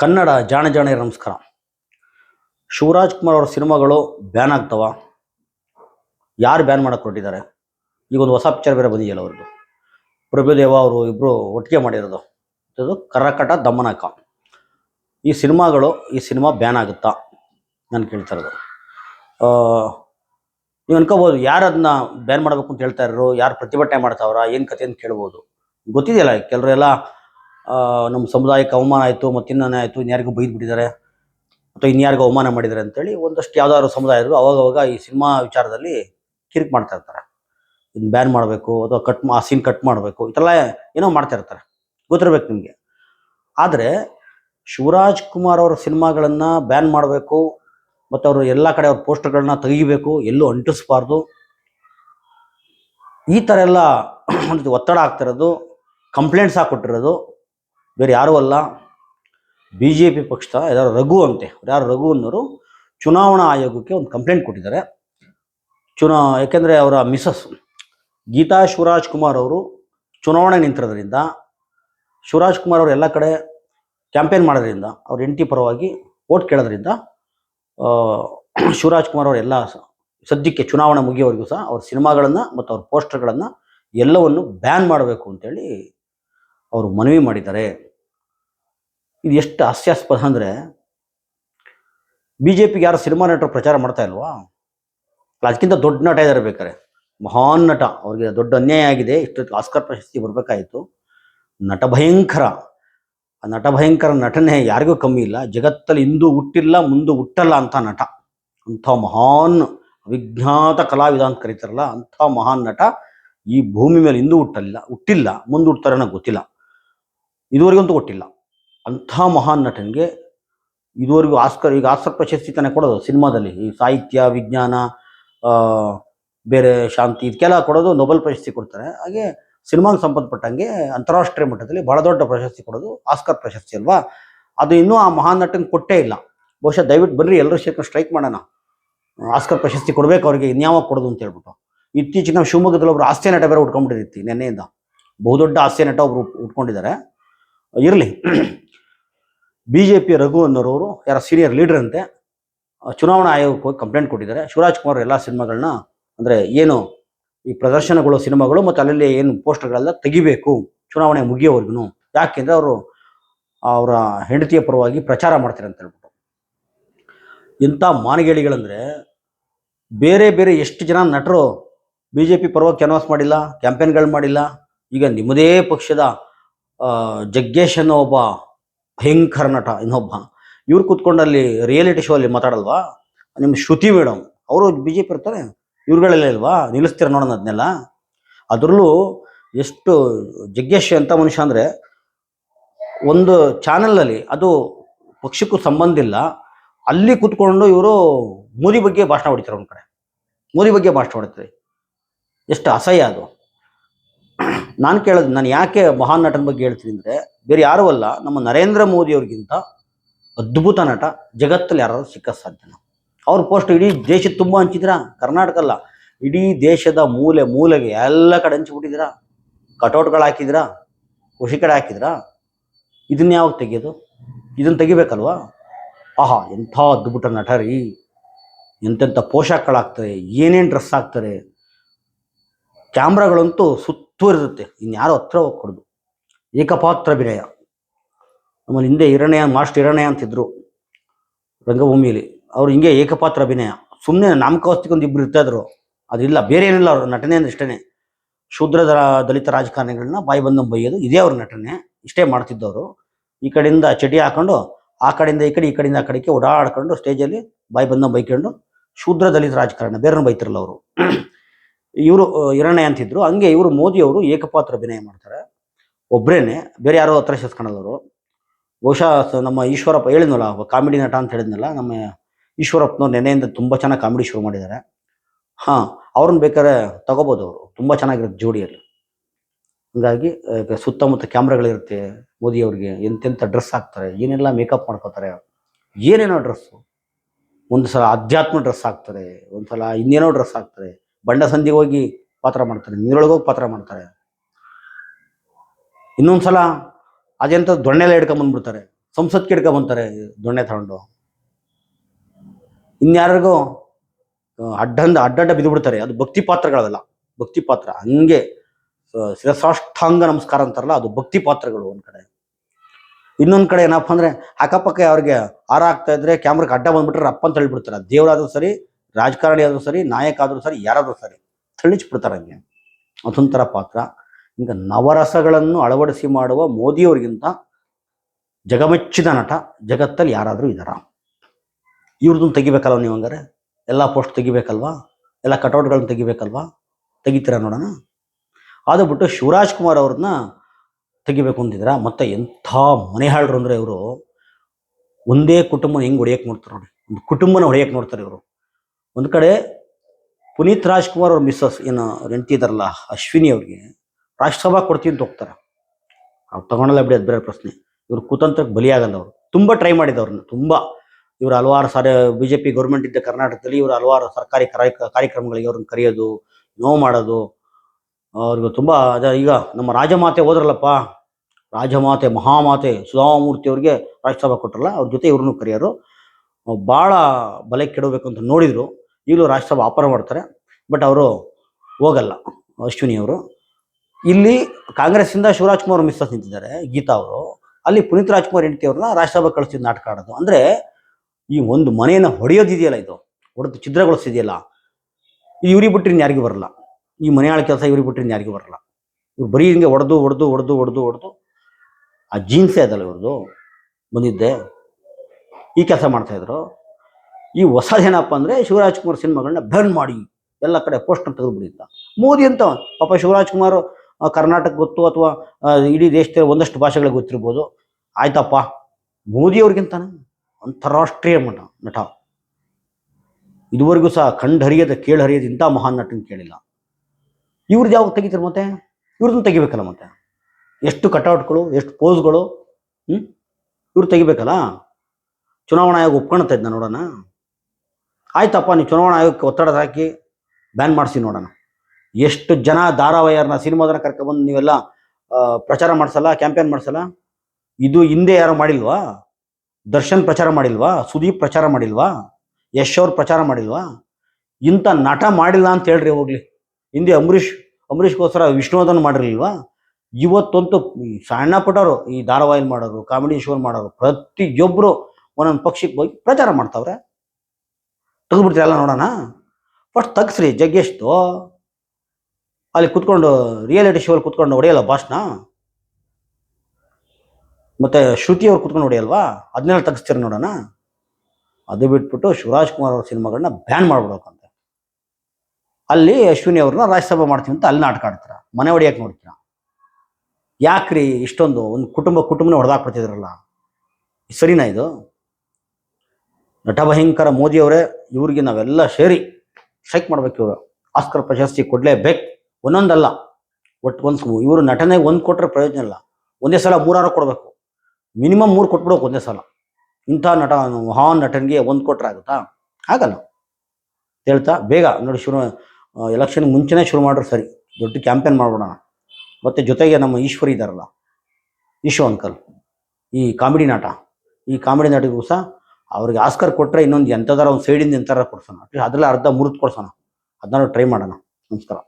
ಕನ್ನಡ ಜಾಣ ಜಾಣ ನಮಸ್ಕಾರ. ಶಿವರಾಜ್ ಕುಮಾರ್ ಅವರ ಸಿನಿಮಾಗಳು ಬ್ಯಾನ್ ಆಗ್ತವ. ಯಾರು ಬ್ಯಾನ್ ಮಾಡಕ್ಕೆ ಕೊಟ್ಟಿದ್ದಾರೆ ಈಗ ಒಂದು ಹೊಸ ಪಿಕ್ಚರ್ ಬೇರೆ ಬಂದಿದೆಯಲ್ಲ ಅವ್ರದ್ದು. ಪ್ರಭುದೇವ ಅವರು ಇಬ್ಬರು ಒಟ್ಟಿಗೆ ಮಾಡಿರೋದು. ಇದು ಕರಕಟ ದಮ್ಮನಕ. ಈ ಸಿನಿಮಾಗಳು, ಈ ಸಿನಿಮಾ ಬ್ಯಾನ್ ಆಗುತ್ತಾ? ನಾನು ಕೇಳ್ತಾ ಇರೋದು. ನೀವು ಅನ್ಕೋಬೋದು ಯಾರು ಅದನ್ನ ಬ್ಯಾನ್ ಮಾಡಬೇಕು ಅಂತ ಹೇಳ್ತಾ ಇರೋ ಯಾರು ಪ್ರತಿಭಟನೆ ಮಾಡ್ತಾವ್ರ? ಏನು ಕತೆ ಅಂತ ಕೇಳ್ಬೋದು? ಗೊತ್ತಿದೆಯಲ್ಲ ಕೆಲವರೆಲ್ಲ ನಮ್ಮ ಸಮುದಾಯಕ್ಕೆ ಅವಮಾನ ಆಯಿತು, ಮತ್ತು ಇನ್ನೊಂದು ಆಯಿತು ಇನ್ಯಾರಿಗೂ ಬೈದು ಬಿಟ್ಟಿದ್ದಾರೆ ಅಥವಾ ಇನ್ಯಾರಿಗೂ ಅವಮಾನ ಮಾಡಿದ್ದಾರೆ ಅಂತೇಳಿ ಒಂದಷ್ಟು ಸಮುದಾಯ ಇದ್ರು ಅವಾಗವಾಗ ಈ ಸಿನಿಮಾ ವಿಚಾರದಲ್ಲಿ ಕಿರಿಕ್ ಮಾಡ್ತಾ ಇರ್ತಾರೆ. ಬ್ಯಾನ್ ಮಾಡಬೇಕು, ಅಥವಾ ಕಟ್ ಆ ಸೀನ್ ಕಟ್ ಮಾಡಬೇಕು, ಈ ಏನೋ ಮಾಡ್ತಾ ಇರ್ತಾರೆ. ಗೊತ್ತಿರ್ಬೇಕು ನಿಮಗೆ. ಆದರೆ ಶಿವರಾಜ್ ಕುಮಾರ್ ಅವರ ಸಿನಿಮಾಗಳನ್ನು ಬ್ಯಾನ್ ಮಾಡಬೇಕು, ಮತ್ತು ಅವರು ಎಲ್ಲ ಕಡೆ ಅವ್ರ ಪೋಸ್ಟರ್ಗಳನ್ನ ತೆಗಿಬೇಕು, ಎಲ್ಲೂ ಅಂಟಿಸ್ಬಾರ್ದು. ಈ ಥರ ಎಲ್ಲ ಒಂದು ಒತ್ತಡ ಆಗ್ತಿರೋದು ಕಂಪ್ಲೇಂಟ್ಸ್ ಹಾಕೊಟ್ಟಿರೋದು ಬೇರೆ ಯಾರೂ ಅಲ್ಲ. ಬಿ ಜೆ ಪಿ ಪಕ್ಷದ ಯಾರು ರಘು ಅಂತೆ. ಯಾರು ರಘು ಅನ್ನೋರು ಚುನಾವಣಾ ಆಯೋಗಕ್ಕೆ ಒಂದು ಕಂಪ್ಲೇಂಟ್ ಕೊಟ್ಟಿದ್ದಾರೆ. ಚುನಾ, ಯಾಕೆಂದರೆ ಅವರ ಮಿಸಸ್ ಗೀತಾ ಶಿವರಾಜ್ ಕುಮಾರ್ ಅವರು ಚುನಾವಣೆ ನಿಂತಿರೋದ್ರಿಂದ, ಶಿವರಾಜ್ ಕುಮಾರ್ ಅವರು ಎಲ್ಲ ಕಡೆ ಕ್ಯಾಂಪೇನ್ ಮಾಡೋದ್ರಿಂದ, ಅವ್ರ ಎಂಟಿ ಪರವಾಗಿ ಓಟ್ ಕೇಳೋದ್ರಿಂದ ಶಿವರಾಜ್ ಕುಮಾರ್ ಅವರು ಎಲ್ಲ ಸದ್ಯಕ್ಕೆ ಚುನಾವಣೆ ಮುಗಿಯೋವರೆಗೂ ಸಹ ಅವ್ರ ಸಿನಿಮಾಗಳನ್ನು ಮತ್ತು ಅವ್ರ ಪೋಸ್ಟರ್ಗಳನ್ನು ಎಲ್ಲವನ್ನು ಬ್ಯಾನ್ ಮಾಡಬೇಕು ಅಂತೇಳಿ ಅವರು ಮನವಿ ಮಾಡಿದ್ದಾರೆ. ಇದು ಎಷ್ಟು ಹಾಸ್ಯಾಸ್ಪದ ಅಂದರೆ ಬಿ ಜೆ ಪಿಗೆ ಯಾರು ಸಿನಿಮಾ ನಟರು ಪ್ರಚಾರ ಮಾಡ್ತಾ ಇಲ್ವಾ? ಅದಕ್ಕಿಂತ ದೊಡ್ಡ ನಟ ಇದ್ದಾರೆ ಬೇಕಾರೆ? ಮಹಾನ್ ನಟ. ಅವ್ರಿಗೆ ದೊಡ್ಡ ಅನ್ಯಾಯ ಆಗಿದೆ. ಇಷ್ಟೊತ್ತು ಆಸ್ಕರ್ ಪ್ರಶಸ್ತಿ ಬರಬೇಕಾಯಿತು. ನಟ ಭಯಂಕರ. ಆ ನಟ ಭಯಂಕರ ನಟನೆ ಯಾರಿಗೂ ಕಮ್ಮಿ ಇಲ್ಲ. ಜಗತ್ತಲ್ಲಿ ಇಂದು ಹುಟ್ಟಿಲ್ಲ, ಮುಂದೆ ಹುಟ್ಟಲ್ಲ ಅಂತ ನಟ. ಅಂಥ ಮಹಾನ್ ವಿಜ್ಞಾತ ಕಲಾವಿದ ಅಂತ ಕರೀತಾರಲ್ಲ, ಅಂಥ ಮಹಾನ್ ನಟ ಈ ಭೂಮಿ ಮೇಲೆ ಇಂದು ಹುಟ್ಟಲ್ಲ ಹುಟ್ಟಿಲ್ಲ, ಮುಂದೆ ಅನ್ನೋದು ಗೊತ್ತಿಲ್ಲ. ಇದುವರೆಗಂತೂ ಕೊಟ್ಟಿಲ್ಲ ಅಂಥ ಮಹಾನ್ ನಟನಿಗೆ ಇದುವರೆಗೂ ಆಸ್ಕರ್, ಈಗ ಆಸ್ಕರ್ ಪ್ರಶಸ್ತಿ ತಾನೇ ಕೊಡೋದು ಸಿನಿಮಾದಲ್ಲಿ. ಈ ಸಾಹಿತ್ಯ, ವಿಜ್ಞಾನ ಬೇರೆ ಶಾಂತಿ ಇದಕ್ಕೆಲ್ಲ ಕೊಡೋದು ನೊಬೆಲ್ ಪ್ರಶಸ್ತಿ ಕೊಡ್ತಾರೆ. ಹಾಗೆ ಸಿನಿಮಾಗೆ ಸಂಬಂಧಪಟ್ಟಂಗೆ ಅಂತಾರಾಷ್ಟ್ರೀಯ ಮಟ್ಟದಲ್ಲಿ ಬಹಳ ದೊಡ್ಡ ಪ್ರಶಸ್ತಿ ಕೊಡೋದು ಆಸ್ಕರ್ ಪ್ರಶಸ್ತಿ ಅಲ್ವಾ? ಅದು ಇನ್ನೂ ಆ ಮಹಾನ್ ನಟನಿಗೆ ಕೊಟ್ಟೇ ಇಲ್ಲ. ಬಹುಶಃ ದಯವಿಟ್ಟು ಬರ್ರಿ ಎಲ್ಲರೂ ಸೇರ್ಕೊಂಡು ಸ್ಟ್ರೈಕ್ ಮಾಡೋಣ. ಆಸ್ಕರ್ ಪ್ರಶಸ್ತಿ ಕೊಡಬೇಕು, ಅವರಿಗೆ ಇನ್ಯಾವಾಗ ಕೊಡೋದು ಅಂತ ಹೇಳ್ಬಿಟ್ಟು. ಇತ್ತೀಚಿನ ನಾವು ಶಿವಮೊಗ್ಗದಲ್ಲಿ ಒಬ್ಬರು ಹಾಸ್ಯ ನಟ ಬೇರೆ ಉಟ್ಕೊಂಡ್ಬಿಟ್ಟಿರ್ತಿ ನೆನ್ನೆಯಿಂದ. ಬಹುದೊಡ್ಡ ಹಾಸ್ಯ ನಟ ಒಬ್ಬರು ಉಟ್ಕೊಂಡಿದ್ದಾರೆ. ಇರಲಿ. ಬಿ ಜೆ ಪಿ ರಘು ಅನ್ನೋರವರು ಯಾರ ಸೀನಿಯರ್ ಲೀಡರ್ ಅಂತೆ ಚುನಾವಣಾ ಆಯೋಗಕ್ಕೆ ಹೋಗಿ ಕಂಪ್ಲೇಂಟ್ ಕೊಟ್ಟಿದ್ದಾರೆ. ಶಿವರಾಜ್ ಕುಮಾರ್ ಎಲ್ಲ ಸಿನಿಮಾಗಳನ್ನ ಅಂದರೆ ಏನು ಈ ಪ್ರದರ್ಶನಗಳು ಸಿನಿಮಾಗಳು ಮತ್ತು ಅಲ್ಲಲ್ಲಿ ಏನು ಪೋಸ್ಟರ್ಗಳೆಲ್ಲ ತೆಗಿಬೇಕು, ಚುನಾವಣೆ ಮುಗಿಯೋವರೆಗೂ ಯಾಕೆಂದರೆ ಅವರು ಅವರ ಹೆಂಡತಿಯ ಪರವಾಗಿ ಪ್ರಚಾರ ಮಾಡ್ತಾರೆ ಅಂತ ಹೇಳ್ಬಿಟ್ಟು. ಇಂಥ ಮಾನಗೇಳಿಗಳಂದರೆ ಬೇರೆ ಬೇರೆ ಎಷ್ಟು ಜನ ನಟರು ಬಿ ಜೆ ಪಿ ಪರವಾಗಿ ಕ್ಯಾನ್ವಾಸ್ ಮಾಡಿಲ್ಲ ಕ್ಯಾಂಪೇನ್ಗಳು ಮಾಡಿಲ್ಲ, ಈಗ ನಿಮ್ಮದೇ ಪಕ್ಷದ ಜಗ್ಗೇಶ್ ಅನ್ನೋ ಒಬ್ಬ ಭಯಂಕರ ನಟ ಇನ್ನೊಬ್ಬ. ಇವ್ರು ಕೂತ್ಕೊಂಡಲ್ಲಿ ರಿಯಾಲಿಟಿ ಶೋ ಅಲ್ಲಿ ಮಾತಾಡಲ್ವಾ? ನಿಮ್ಮ ಶ್ರುತಿ ಮೇಡಮ್, ಅವರು ಬಿ ಜೆ ಪಿ ಇರ್ತಾರೆ, ಇವ್ರುಗಳೆಲ್ಲ ಇಲ್ವಾ? ನಿಲ್ಲಿಸ್ತೀರ ನೋಡೋಣ ಅದನ್ನೆಲ್ಲ ಅದರಲ್ಲೂ ಎಷ್ಟು ಜಗ್ಗೇಶ್ ಅಂತ ಮನುಷ್ಯ ಅಂದರೆ, ಒಂದು ಚಾನಲಲ್ಲಿ ಅದು ಪಕ್ಷಕ್ಕೂ ಸಂಬಂಧ ಇಲ್ಲ. ಅಲ್ಲಿ ಕೂತ್ಕೊಂಡು ಇವರು ಮೋದಿ ಬಗ್ಗೆ ಭಾಷಣ ಹೊಡಿತಾರೆ ಒಂದು ಕಡೆ. ಮೋದಿ ಬಗ್ಗೆ ಭಾಷಣ ಹೊಡಿತಾರೆ. ಎಷ್ಟು ಅಸಹ್ಯ ಅದು. ನಾನು ಕೇಳೋದು, ನಾನು ಯಾಕೆ ಮಹಾನ್ ನಟನ ಬಗ್ಗೆ ಹೇಳ್ತೀನಿ ಅಂದರೆ ಬೇರೆ ಯಾರೂ ಅಲ್ಲ, ನಮ್ಮ ನರೇಂದ್ರ ಮೋದಿಯವ್ರಿಗಿಂತ ಅದ್ಭುತ ನಟ ಜಗತ್ತಲ್ಲಿ ಯಾರಾದ್ರೂ ಸಿಕ್ಕ ಸಾಧ್ಯನ? ಅವ್ರ ಪೋಸ್ಟ್ ಇಡೀ ದೇಶದ ತುಂಬ ಹಂಚಿದ್ರ ಕರ್ನಾಟಕ ಅಲ್ಲ, ಇಡೀ ದೇಶದ ಮೂಲೆ ಮೂಲೆಗೆ ಎಲ್ಲ ಕಡೆ ಹಂಚಿಬಿಟ್ಟಿದ್ದೀರಾ? ಕಟೌಟ್ಗಳು ಹಾಕಿದ್ರಾ ಕೃಷಿ ಕಡೆ ಹಾಕಿದ್ರಾ ಇದನ್ನ ಯಾವಾಗ ತೆಗೆಯೋದು? ಇದನ್ನ ತೆಗಿಬೇಕಲ್ವಾ? ಆಹಾ, ಎಂಥ ಅದ್ಭುತ ನಟ ರೀ. ಎಂತೆಂಥ ಪೋಷಾಕಗಳಾಗ್ತಾರೆ, ಏನೇನು ಡ್ರೆಸ್ ಹಾಕ್ತಾರೆ. ಕ್ಯಾಮ್ರಾಗಳಂತೂ ಸುತ್ತುವರಿರುತ್ತೆ ಇನ್ಯಾರೋ ಹತ್ರ ಹೋಗ್ಕೊಡ್ದು ಏಕಪಾತ್ರ ಅಭಿನಯ ನಮ್ಮಲ್ಲಿ ಹಿಂದೆ ಇರಣಯ ಮಾಸ್ಟರ್ ಇರಣಯ ಅಂತಿದ್ರು ರಂಗಭೂಮಿಯಲ್ಲಿ. ಅವ್ರು ಹಿಂಗೆ ಏಕಪಾತ್ರ ಅಭಿನಯ ಸುಮ್ಮನೆ ನಾಮಕಾವಸ್ತಿಗೆ ಒಂದು ಇಬ್ರು ಇರ್ತಾಯಿದ್ರು ಅದಿಲ್ಲ, ಬೇರೆ ಏನಿಲ್ಲ ಅವ್ರ ನಟನೆ ಅಂದ್ರೆ ಇಷ್ಟೇ ಶೂದ್ರ ದಲಿತ ರಾಜಕಾರಣಿಗಳನ್ನ ಬಾಯಿ ಬಂದ ಬೈಯೋದು ಇದೇ ಅವ್ರ ನಟನೆ. ಇಷ್ಟೇ ಮಾಡ್ತಿದ್ದವರು. ಈ ಕಡೆಯಿಂದ ಚಟಿ ಹಾಕೊಂಡು, ಆ ಕಡೆಯಿಂದ ಈ ಕಡೆ, ಈ ಕಡೆಯಿಂದ ಆ ಕಡೆಗೆ ಓಡಾಡ್ಕೊಂಡು ಸ್ಟೇಜಲ್ಲಿ ಬಾಯಿ ಬಂದ ಬೈಕೊಂಡು ಶೂದ್ರ ದಲಿತ ರಾಜಕಾರಣ ಬೇರೆ ಬೈತಿರಲ್ಲ ಅವರು. ಇವರು, ಹಿರಣ್ಯ ಅಂತಿದ್ರು. ಹಂಗೆ ಇವರು ಮೋದಿ ಅವರು ಏಕಪಾತ್ರ ಅಭಿನಯ ಮಾಡ್ತಾರೆ. ಒಬ್ರೇನೆ, ಬೇರೆ ಯಾರೋ ಹತ್ರ ಸೇರ್ಸ್ಕೊಳ್ಳೋರು ಬಹುಶಃ ನಮ್ಮ ಈಶ್ವರಪ್ಪ ಹೇಳಿದ್ನಲ್ಲ ಕಾಮಿಡಿ ನಟ ಅಂತ ಹೇಳಿದ್ನಲ್ಲ, ನಮ್ಮ ಈಶ್ವರಪ್ಪನವ್ರು ನೆನೆಯಿಂದ ತುಂಬ ಚೆನ್ನಾಗಿ ಕಾಮಿಡಿ ಶುರು ಮಾಡಿದ್ದಾರೆ. ಹಾಂ, ಅವ್ರನ್ನ ಬೇಕಾದ್ರೆ ತಗೋಬೋದು ಅವರು. ತುಂಬ ಚೆನ್ನಾಗಿರುತ್ತೆ ಜೋಡಿಯಲ್ಲಿ. ಹಂಗಾಗಿ ಸುತ್ತಮುತ್ತ ಕ್ಯಾಮ್ರಾಗಳಿರುತ್ತೆ ಮೋದಿಯವ್ರಿಗೆ ಎಂತೆಂಥ ಡ್ರೆಸ್ ಹಾಕ್ತಾರೆ, ಏನೆಲ್ಲ ಮೇಕಪ್ ಮಾಡ್ಕೋತಾರೆ, ಏನೇನೋ ಡ್ರೆಸ್ಸು. ಒಂದು ಸಲ ಅಧ್ಯಾತ್ಮ ಡ್ರೆಸ್ ಹಾಕ್ತಾರೆ ಒಂದು ಸಲ ಇನ್ನೇನೋ ಡ್ರೆಸ್ ಹಾಕ್ತಾರೆ. ಬಂಡ ಸಂಧಿಗೆ ಹೋಗಿ ಪಾತ್ರ ಮಾಡ್ತಾರೆ ನೀರೊಳಗೋಗಿ ಪಾತ್ರ ಮಾಡ್ತಾರೆ. ಇನ್ನೊಂದು ಸಲ ಅದೆಂತ ದೊಣ್ಣೆಲ್ಲ ಹಿಡ್ಕೊಂಬಂದ್ಬಿಡ್ತಾರೆ ಸಂಸತ್ಗೆ ಹಿಡ್ಕೊಂಬಂತಾರೆ ಬಂತಾರೆ ದೊಣ್ಣೆ ತಗೊಂಡು. ಇನ್ಯಾರಿಗೂ ಅಡ್ಡಂದ, ಅಡ್ಡಡ್ಡ ಬಿದ್ದು ಬಿಡ್ತಾರೆ ಅದು ಭಕ್ತಿ ಪಾತ್ರಗಳಲ್ಲ ಭಕ್ತಿ ಪಾತ್ರ. ಹಂಗೆ ಶಿರಸಾಷ್ಟಾಂಗ ನಮಸ್ಕಾರ ಅಂತಾರಲ್ಲ, ಅದು ಭಕ್ತಿ ಪಾತ್ರಗಳು ಒಂದು ಕಡೆ. ಇನ್ನೊಂದು ಕಡೆ ಏನಪ್ಪ ಅಂದ್ರೆ, ಅಕ್ಕಪಕ್ಕ ಅವ್ರಿಗೆ ಹಾರ ಆಗ್ತಾ ಇದ್ರೆ ಕ್ಯಾಮ್ರಾಗೆ ಅಡ್ಡ ಬಂದ್ಬಿಟ್ರೆ ಅಪ್ಪ ಅಂತ ಹೇಳ್ಬಿಡ್ತಾರೆ. ದೇವರಾದ್ರೂ ಸರಿ ರಾಜಕಾರಣಿ ಆದರೂ ಸರಿ, ನಾಯಕ ಆದರೂ ಸರಿ, ಯಾರಾದರೂ ಸರಿ ತಳ್ಳಿಚ್ಬಿಡ್ತಾರೆ ಹಂಗೆ. ಅದೊಂಥರ ಪಾತ್ರ. ಈಗ ನವರಸಗಳನ್ನು ಅಳವಡಿಸಿ ಮಾಡುವ ಮೋದಿಯವರಿಗಿಂತ ಜಗಮೆಚ್ಚಿದ ನಟ ಜಗತ್ತಲ್ಲಿ ಯಾರಾದರೂ ಇದ್ದಾರಾ? ಇವ್ರದ್ದು ತೆಗಿಬೇಕಲ್ವ ನೀವು ಹಂಗಾರೆ? ಎಲ್ಲ ಪೋಸ್ಟ್ ತೆಗಿಬೇಕಲ್ವಾ? ಎಲ್ಲ ಕಟೌಟ್ಗಳನ್ನ ತೆಗಿಬೇಕಲ್ವಾ? ತೆಗಿತೀರ ನೋಡೋಣ? ಅದು ಬಿಟ್ಟು ಶಿವರಾಜ್ ಕುಮಾರ್ ಅವ್ರನ್ನ ತೆಗಿಬೇಕು ಅಂತಿದ್ರ ಮತ್ತೆ ಎಂಥ ಮನೆಹಾಳರು ಅಂದರೆ ಇವರು? ಒಂದೇ ಕುಟುಂಬ ಹೆಂಗೆ ಹೊಡೆಯಕ್ಕೆ ನೋಡ್ತಾರೆ ನೋಡಿ. ಒಂದು ಕುಟುಂಬನ ಹೊಡೆಯಕ್ಕೆ ನೋಡ್ತಾರೆ ಇವರು. ಒಂದು ಕಡೆ ಪುನೀತ್ ರಾಜ್ಕುಮಾರ್ ಅವ್ರ ಮಿಸ್ಸಸ್ ಏನು ಅವ್ರು ಇದಾರಲ್ಲ ಅಶ್ವಿನಿ ಅವ್ರಿಗೆ ರಾಜ್ಯಸಭಾ ಕೊಡ್ತೀನಿ ಅಂತ ಹೋಗ್ತಾರೆ. ಅವ್ರು ತಗೊಳಲ್ಲ ಬಿಡಿ, ಅದು ಬೇರೆ ಪ್ರಶ್ನೆ. ಇವ್ರು ಕುತಂತ್ರಕ್ಕೆ ಬಲಿಯಾಗಲ್ಲ ಅವರು. ತುಂಬ ಟ್ರೈ ಮಾಡಿದವ್ರನ್ನ ತುಂಬ. ಇವರು ಹಲವಾರು ಸಾರಿ ಬಿ ಜೆ ಪಿ ಗೌರ್ಮೆಂಟ್ ಇದ್ದ ಕರ್ನಾಟಕದಲ್ಲಿ ಇವರು ಹಲವಾರು ಸರ್ಕಾರಿ ಕಾರ್ಯ- ಕಾರ್ಯಕ್ರಮಗಳಿಗೆ ಅವ್ರನ್ನ ಕರೆಯೋದು ನೋವು ಮಾಡೋದು. ಅವ್ರಿಗೆ ತುಂಬ ಈಗ ನಮ್ಮ ರಾಜಮಾತೆ ಹೋದ್ರಲ್ಲಪ್ಪ, ರಾಜಮಾತೆ, ಮಹಾಮಾತೆ ಸುಧಾಮೂರ್ತಿ ಅವ್ರಿಗೆ ರಾಜ್ಯಸಭಾ ಕೊಟ್ಟರಲ್ಲ ಅವ್ರ ಜೊತೆ ಇವ್ರನ್ನೂ ಕರೆಯೋರು. ಭಾಳ ಬಲೆ ಕೆಡಬೇಕು ಅಂತ ನೋಡಿದರು. ಈಗಲೂ ರಾಜ್ಯಸಭಾ ಆಪರ ಮಾಡ್ತಾರೆ ಬಟ್ ಅವರು ಹೋಗಲ್ಲ ಅಶ್ವಿನಿ ಅವರು. ಇಲ್ಲಿ ಕಾಂಗ್ರೆಸ್ಸಿಂದ ಶಿವರಾಜ್ಕುಮಾರ್ ಮಿಸ್ಸಸ್ ನಿಂತಿದ್ದಾರೆ ಗೀತಾ ಅವರು. ಅಲ್ಲಿ ಪುನೀತ್ ರಾಜ್ಕುಮಾರ್ ಹೆಂಡತಿ ಅವ್ರನ್ನ ರಾಜ್ಯಸಭಾ ಕಳಿಸಿದ ನಾಟಕ ಆಡೋದು. ಅಂದರೆ ಈ ಒಂದು ಮನೆಯನ್ನು ಹೊಡೆಯೋದಿದೆಯಲ್ಲ ಇದು? ಹೊಡೆದು ಛಿದ್ರಗೊಳಿಸಿದೆಯಲ್ಲ ಇವ್ರಿಗೆ ಬಿಟ್ಟರೆ ಯಾರಿಗೂ ಬರಲ್ಲ. ಈ ಮನೆಯಾಳ ಕೆಲಸ ಇವ್ರಿಗೆ ಬಿಟ್ಟರೆ ಯಾರಿಗೂ ಬರಲ್ಲ. ಇವ್ರು ಬರೀ ಹಿಂಗೆ ಹೊಡೆದು ಹೊಡೆದು ಹೊಡೆದು ಹೊಡೆದು ಹೊಡೆದು ಆ ಜೀನ್ಸೇ ಅದಲ್ಲ ಇವ್ರದ್ದು. ಬಂದಿದ್ದೆ. ಈ ಕೆಲಸ ಮಾಡ್ತಾ ಇದ್ರು. ಈ ಹೊಸದೇನಪ್ಪ ಅಂದರೆ ಶಿವರಾಜ್ಕುಮಾರ್ ಸಿನಿಮಾಗಳನ್ನ ಬರ್ನ್ ಮಾಡಿ ಎಲ್ಲ ಕಡೆ ಪೋಸ್ಟರ್ ತೆಗೆದುಬಿಡಿದ್ದ ಮೋದಿ ಅಂತ ಪಾಪ ಶಿವರಾಜ್ ಕುಮಾರ್ ಆ, ಕರ್ನಾಟಕ ಗೊತ್ತು ಅಥವಾ ಇಡೀ ದೇಶದ ಒಂದಷ್ಟು ಭಾಷೆಗಳಿಗೆ ಗೊತ್ತಿರ್ಬೋದು. ಆಯ್ತಪ್ಪ. ಮೋದಿ ಅವ್ರಿಗಿಂತಾನೆ ಅಂತಾರಾಷ್ಟ್ರೀಯ ಮಠ ನಟ ಇದುವರೆಗೂ ಸಹ ಕಂಡು ಹರಿಯದ, ಕೇಳು ಹರಿಯದ ಇಂಥ ಮಹಾನ್ ನಟನ ಕೇಳಿಲ್ಲ. ಇವ್ರದ್ದು ಯಾವಾಗ ತೆಗಿತಾರೆ ಮತ್ತೆ? ಇವ್ರದ್ದು ತೆಗಿಬೇಕಲ್ಲ ಮತ್ತೆ? ಎಷ್ಟು ಕಟೌಟ್ಗಳು, ಎಷ್ಟು ಪೋಸ್ಗಳು ಹ್ಞೂ ಇವ್ರು ತೆಗಿಬೇಕಲ್ಲ? ಚುನಾವಣಾ ಆಯೋಗ ಒಪ್ಕೊಳ್ತಾ ಇದ್ದ ನೋಡೋಣ? ಆಯ್ತಪ್ಪ, ನೀವು ಚುನಾವಣಾ ಆಯೋಗಕ್ಕೆ ಒತ್ತಡ ಹಾಕಿ ಬ್ಯಾನ್ ಮಾಡಿಸಿ ನೋಡೋಣ. ಎಷ್ಟು ಜನ ಧಾರಾವಾಹಿಯರ್ನ ಸಿನಿಮಾದನ್ನ ಕರ್ಕೊಬಂದು ನೀವೆಲ್ಲ ಪ್ರಚಾರ ಮಾಡಿಸಲ್ಲ, ಕ್ಯಾಂಪೇನ್ ಮಾಡಿಸಲ್ಲ? ಇದು ಹಿಂದೆ ಯಾರು ಮಾಡಿಲ್ವಾ? ದರ್ಶನ್ ಪ್ರಚಾರ ಮಾಡಿಲ್ವಾ? ಸುದೀಪ್ ಪ್ರಚಾರ ಮಾಡಿಲ್ವಾ? ಯಶ್ ಅವ್ರು ಪ್ರಚಾರ ಮಾಡಿಲ್ವಾ? ಇಂಥ ನಟ ಮಾಡಿಲ್ಲ ಅಂತ ಹೇಳ್ರಿ ಹೋಗ್ಲಿ. ಹಿಂದೆ ಅಂಬರೀಷ್, ಅಂಬರೀಷ್ಗೋಸ್ಕರ ವಿಷ್ಣುವರ್ಧನ್ ಮಾಡಿರ್ಲಿಲ್ವಾ? ಇವತ್ತಂತೂ ಸಣ್ಣ ಪುಟ್ಟವರು ಈ ಧಾರಾವಾಹಿ ಮಾಡೋರು, ಕಾಮಿಡಿ ಶೋ ಮಾಡೋರು ಪ್ರತಿಯೊಬ್ಬರು ಒಂದೊಂದು ಪಕ್ಷಕ್ಕೆ ಹೋಗಿ ಪ್ರಚಾರ ಮಾಡ್ತಾವ್ರೆ. ತೆಗೆದ್ಬಿಡ್ತೀರಲ್ಲ ನೋಡೋಣ? ಫಸ್ಟ್ ತಗ್ಸ್ರಿ ಜಗ್ಗೆಷ್ಟು ಅಲ್ಲಿ ಕುತ್ಕೊಂಡು ರಿಯಾಲಿಟಿ ಶೋಲ್ಲಿ ಕುತ್ಕೊಂಡು ಹೊಡೆಯಲ್ಲ ಭಾಷಣ? ಮತ್ತೆ ಶ್ರುತಿ ಅವ್ರು ಕುತ್ಕೊಂಡು ಹೊಡೆಯಲ್ವಾ? ಅದನ್ನೆಲ್ಲ ತೆಗಿಸ್ತೀರಿ ನೋಡೋಣ. ಅದು ಬಿಟ್ಬಿಟ್ಟು ಶಿವರಾಜ್ ಕುಮಾರ್ ಅವ್ರ ಸಿನಿಮಾಗಳನ್ನ ಬ್ಯಾನ್ ಮಾಡ್ಬಿಡೋಕಂತೆ ಅಲ್ಲಿ ಅಶ್ವಿನಿ ಅವ್ರನ್ನ ರಾಜ್ಯಸಭೆ ಮಾಡ್ತೀವಿ ಅಂತ ಅಲ್ಲಿ ನಾಟಕ ಆಡ್ತೀರ. ಮನೆ ಹೊಡಿಯಕ್ಕೆ ನೋಡ್ತೀರ. ಯಾಕ್ರಿ ಇಷ್ಟೊಂದು ಒಂದು ಕುಟುಂಬ ಕುಟುಂಬನ ಹೊಡೆದಾಕ್ಬಿಡ್ತಿದ್ರಲ್ಲ. ಸರಿನಾ ಇದು? ನಟ ಭಯಂಕರ ಮೋದಿಯವರೇ ಇವ್ರಿಗೆ ನಾವೆಲ್ಲ ಸೇರಿ ಸ್ಟ್ರೈಕ್ ಮಾಡ್ಬೇಕು ಇವರು. ಆಸ್ಕರ್ ಪ್ರಶಸ್ತಿ ಕೊಡ್ಲೇಬೇಕು. ಒಂದೊಂದಲ್ಲ. ಒಟ್ಟು ಒಂದು ಇವರು ನಟನೆಗೆ ಒಂದು ಕೊಟ್ಟರೆ ಪ್ರಯೋಜನ ಇಲ್ಲ. ಒಂದೇ ಸಲ ಮೂರಾರು ಕೊಡಬೇಕು. ಮಿನಿಮಮ್ ಮೂರು ಕೊಟ್ಬಿಡೋಕೆ ಒಂದೇ ಸಲ. ಇಂಥ ನಟ ಮಹಾನ್ ನಟನಿಗೆ ಒಂದು ಕೊಟ್ಟರೆ ಆಗುತ್ತಾ? ಆಗಲ್ಲ. ಹೇಳ್ತಾ, ಬೇಗ ನೋಡಿ ಶುರು ಎಲೆಕ್ಷನ್ ಮುಂಚೆನೇ ಶುರು ಮಾಡ್ರೆ ಸರಿ. ದೊಡ್ಡ ಕ್ಯಾಂಪೇನ್ ಮಾಡ್ಬಿಡೋಣ. ಮತ್ತು ಜೊತೆಗೆ ನಮ್ಮ ಈಶ್ವರಿ ಇದ್ದಾರಲ್ಲ. ಈಶೋ ಅಂಕಲ್ ಈ ಕಾಮಿಡಿ ನಾಟ. ಈ ಕಾಮಿಡಿ ನಾಟಿಗೂ ಸಹ ಅವ್ರಿಗೆ ಆಸ್ಕರ್ ಕೊಟ್ಟರೆ ಇನ್ನೊಂದು ಎಂಥದಾರ ಒಂದು ಸೈಡಿಂದ ಎಂಥಾರ ಕೊಡ್ಸೋಣ. ಅಟ್ಲೀಸ್ಟ್ ಅದರಲ್ಲಿ ಅರ್ಧ ಮುರಿದು ಕೊಡ್ಸೋಣ. ಅದನ್ನ ಟ್ರೈ ಮಾಡೋಣ. ನಮಸ್ಕಾರ.